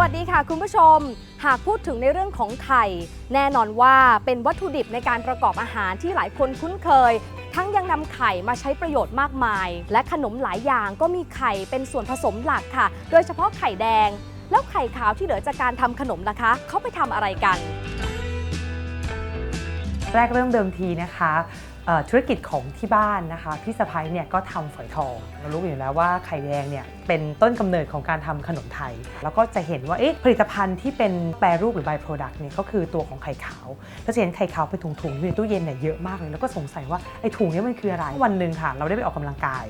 วัสดีค่ะคุณผู้ชม หากพูดถึงในเรื่องของไข่ แน่นอนว่าเป็นวัตถุดิบในการประกอบอาหารที่หลายคนคุ้นเคย ทั้งยังนำไข่มาใช้ประโยชน์มากมาย และขนมหลายอย่างก็มีไข่เป็นส่วนผสมหลักค่ะ โดยเฉพาะไข่แดง แล้วไข่ขาวที่เหลือจากการทำขนมล่ะคะ เขาไปทำอะไรกัน แรกเริ่มเดิมทีนะคะ ธุรกิจของที่บ้านนะคะพี่สะพ้ายเนี่ยก็ทำฝอยทองเรารู้อยู่แล้วว่าไข่แดงเนี่ยเป็นต้นกำเนิดของการทำขนมไทย แล้วก็จะเห็นว่าเอ๊ะผลิตภัณฑ์ที่เป็นแปรรูปหรือ by product เนี่ยก็คือตัวของไข่ขาวเราจะเห็นไข่ขาวเป็นถุงๆอยู่ในตู้เย็นเนี่ยเยอะมากเลยแล้วก็สงสัยว่าไอ้ถุงนี้มันคืออะไรวันหนึ่งค่ะ เราได้ไปออกกำลังกาย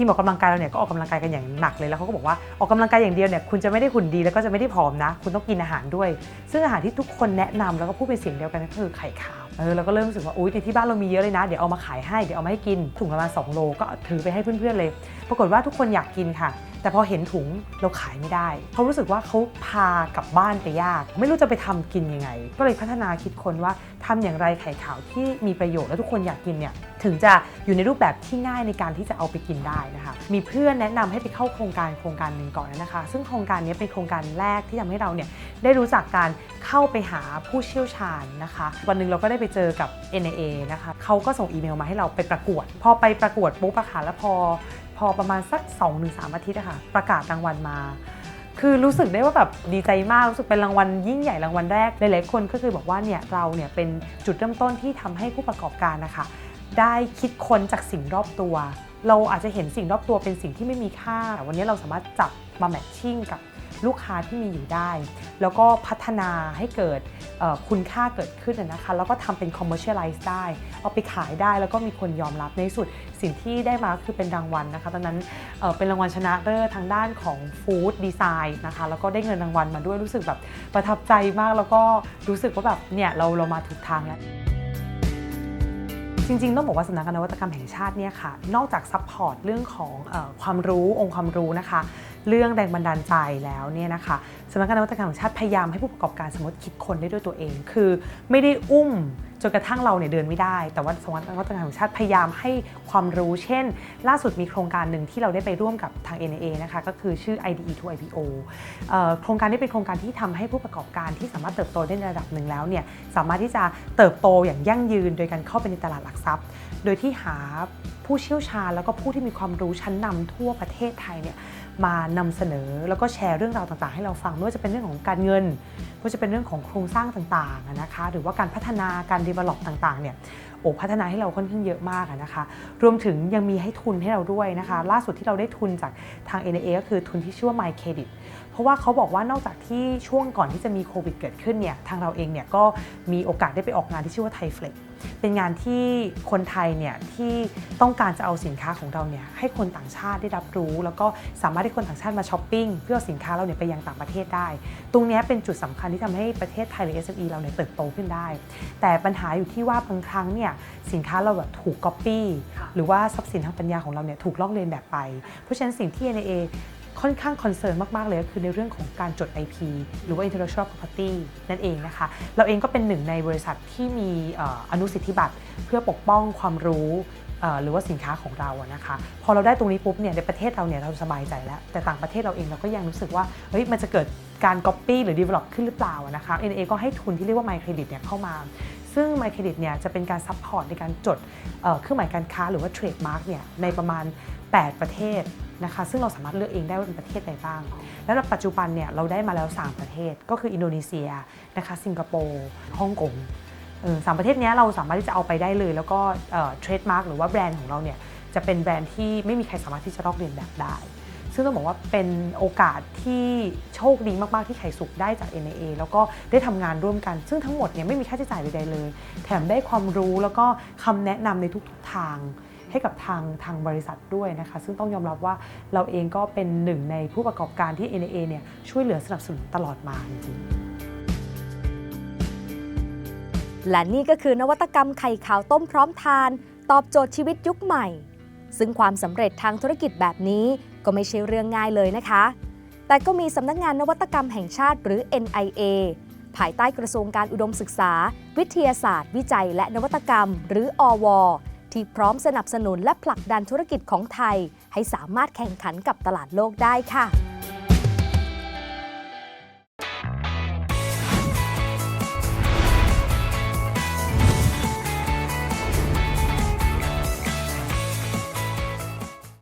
ทีมออกกำลังกายเราเนี่ยก็ออกกำลังกายกันอย่างหนักเลยแล้วเขาก็บอกว่าออกกำลังกายอย่างเดียวเนี่ยคุณจะไม่ได้หุ่นดีแล้วก็จะไม่ได้ผอมนะ คุณต้องกินอาหารด้วย ซึ่งอาหารที่ทุกคนแนะนำแล้วก็พูดเป็นเสียงเดียวกันก็คือไข่ขาวเออเราก็เริ่มรู้สึกว่าอุ้ยในที่บ้านเรามีเยอะเลยนะ เดี๋ยวเอามาขายให้เดี๋ยวเอามาให้กินถุงประมาณ2โลก็ถือไปให้เพื่อนๆเลย ปรากฏว่าทุกคนอยากกินค่ะ แต่พอเห็นถุงเราขายไม่ได้ เขารู้สึกว่าเขาพากลับบ้านไปยาก ไม่รู้จะไปทำกินยังไง ก็เลยพัฒนาคิดคนว่าทำอย่างไรไข่ขาวที่มีประโยชน์และทุกคนอยากกินเนี่ยถึงจะอยู่ในรูปแบบที่ง่ายในการที่จะเอาไปกินได้นะคะ มีเพื่อนแนะนำให้ไปเข้าโครงการโครงการหนึ่งก่อนนะคะ ซึ่งโครงการนี้เป็นโครงการแรกที่ทำให้เราเนี่ยได้รู้จักการเข้าไปหาผู้เชี่ยวชาญนะคะ วันหนึ่งเราก็ได้ไปเจอกับ NAA นะคะเขาก็ส่งอีเมลมาให้เราไปประกวด พอไปประกวดปุ๊บอะค่ะแล้วพอ พอประมาณสัก2อถึงสอาทิตย์อะค่ะประกาศรางวัลมา คือรู้สึกได้ว่าแบบดีใจมากรู้สึกเป็นรางวัลยิ่งใหญ่รางวัลแรกหลายๆคนก็คือบอกว่าเนี่ยเราเนี่ยเป็นจุดเริ่มต้นที่ทำให้ผู้ประกอบการนะคะได้คิดค้นจากสิ่งรอบตัว เราอาจจะเห็นสิ่งรอบตัวเป็นสิ่งที่ไม่มีค่าแต่วันนี้เราสามารถจับมาแมทชิ่งกับ ลูกค้าที่มีอยู่ได้ แล้วก็พัฒนาให้เกิดคุณค่าเกิดขึ้นนะคะแล้วก็ทำเป็น commercialize ได้ เอาไปขายได้แล้วก็มีคนยอมรับในที่สุดสิ่งที่ได้มาคือเป็นรางวัลนะคะตอนนั้นเเป็นรางวัลชนะเลิศทางด้านของฟู้ดดีไซน์นะคะแล้วก็ได้เงินรางวัลมาด้วยรู้สึกแบบประทับใจมากแล้วก็รู้สึกว่าแบบเนี่ยเราเรามาถูกทางแล้วจริงๆ ต้องบอกว่าสำนักงานนวัตกรรมแห่งชาติเนี่ยค่ะ นอกจากซัพพอร์ตเรื่องของอความรู้องค์ความรู้นะคะ เรื่องแรงบันดาลใจแล้วเนี่ยนะคะสำนักงานนวัตกรรมแห่งชาติพยายามให้ผู้ประกอบการสมมติคิดคนได้ด้วยตัวเอง คือไม่ได้อุ้มจนกระทั่งเราเนี่ยเดินไม่ได้ แต่ว่าสำนักงานนวัตกรรมแห่งชาติพยายามให้ความรู้ เช่น ล่าสุดมีโครงการหนึ่งที่เราได้ไปร่วมกับทาง NAA นะคะก็คือชื่อ IDE to IPO โครงการนี้เป็นโครงการที่ทำให้ผู้ประกอบการที่สามารถเติบโตได้ในระดับหนึ่งแล้วเนี่ยสามารถที่จะเติบโตอย่างยั่งยืน โดยการเข้าไปในตลาดหลักทรัพย์ โดยที่หา ผู้เชี่ยวชาญ แล้วก็ผู้ที่มีความรู้ชั้นนำทั่วประเทศไทยเนี่ยมานำเสนอแล้วก็แชร์เรื่องราวต่างๆ ให้เราฟังไม่ว่าจะเป็นเรื่องของการเงินไม่ว่าจะเป็นเรื่องของโครงสร้างต่างๆนะคะหรือว่าการพัฒนาการดีเวล็อปต่างๆเนี่ย โอ้พัฒนาให้เราค่อนข้างเยอะมากนะคะ รวมถึงยังมีให้ทุนให้เราด้วยนะคะ ล่าสุดที่เราได้ทุนจากทาง NAA ก็คือทุนที่ชื่อว่า My Credit เพราะว่าเขาบอกว่านอกจากที่ช่วงก่อนที่จะมีโควิดเกิดขึ้นเนี่ยทางเราเองเนี่ยก็มีโอกาสได้ไปออกงานที่ชื่อว่าไทเฟล็กเป็นงานที่คนไทยเนี่ยที่ต้องการจะเอาสินค้าของเราเนี่ยให้คนต่างชาติได้รับรู้ แล้วก็สามารถให้คนต่างชาติมาช้อปปิ้งเพื่อสินค้าเราเนี่ยไปยังต่างประเทศได้ ตรงนี้เป็นจุดสำคัญที่ทำให้ประเทศไทยหรือ SME เราเนี่ยเติบโตขึ้นได้ แต่ปัญหาอยู่ที่ว่าบางครั้งเนี่ยสินค้าเราแบบถูกก๊อปปี้หรือว่าทรัพย์สินทางปัญญาของเราเนี่ยถูกลอกเลียนแบบไป เพราะฉะนั้นสิ่งที่ NAA ค่อนข้างคอนเซิร์นมาก ๆ เลยก็คือในเรื่องของการจด IP หรือว่า intellectual property นั่นเองนะคะ เราเองก็เป็นหนึ่งในบริษัทที่มีเอ่ออนุสิทธิบัตรเพื่อปกป้องความรู้เอ่อหรือว่าสินค้าของเราอะนะคะ พอเราได้ตรงนี้ปุ๊บเนี่ยในประเทศเราเนี่ยเราสบายใจแล้ว แต่ต่างประเทศเราเองเราก็ยังรู้สึกว่าเฮ้ยมันจะเกิดการ copy หรือ develop ขึ้นหรือเปล่าอะนะคะ NA ก็ให้ทุนที่เรียกว่า My Credit เนี่ยเข้ามา ซึ่ง My Credit เนี่ยจะเป็นการซัพพอร์ตในการจดเครื่องหมายการค้าหรือว่าเทรดมาร์กเนี่ยในประมาณ 8 ประเทศนะคะซึ่งเราสามารถเลือกเองได้ว่าเป็นประเทศใดบ้าง แล้วปัจจุบันเนี่ยเราได้มาแล้ว 3 ประเทศก็คืออินโดนีเซียนะคะสิงคโปร์ฮ่องกงสามประเทศนี้เราสามารถที่จะเอาไปได้เลย แล้วก็เทรดมาร์กหรือว่าแบรนด์ของเราเนี่ยจะเป็นแบรนด์ที่ไม่มีใครสามารถที่จะลอกเลียนแบบได้ ซึ่งต้องบอกว่าเป็นโอกาสที่โชคดีมาก ๆ ที่ไข่สุกได้จาก NAA แล้วก็ได้ทำงานร่วมกัน ซึ่งทั้งหมดเนี่ยไม่มีค่าใช้จ่ายใดๆเลย แถมได้ความรู้แล้วก็คำแนะนำในทุกๆทางให้กับทางทางบริษัทด้วยนะคะ ซึ่งต้องยอมรับว่าเราเองก็เป็นหนึ่งในผู้ประกอบการที่ NAA เนี่ยช่วยเหลือสนับสนุนตลอดมาจริงๆและนี่ก็คือนวัตกรรมไข่ขาวต้มพร้อมทาน ตอบโจทย์ชีวิตยุคใหม่ ซึ่งความสำเร็จทางธุรกิจแบบนี้ก็ไม่ใช่เรื่องง่ายเลยนะคะ แต่ก็มีสำนักงานนวัตกรรมแห่งชาติหรือ NIA ภายใต้กระทรวงการอุดมศึกษา วิทยาศาสตร์ วิจัย และนวัตกรรม หรืออว ที่พร้อมสนับสนุนและผลักดันธุรกิจของไทย ให้สามารถแข่งขันกับตลาดโลกได้ค่ะ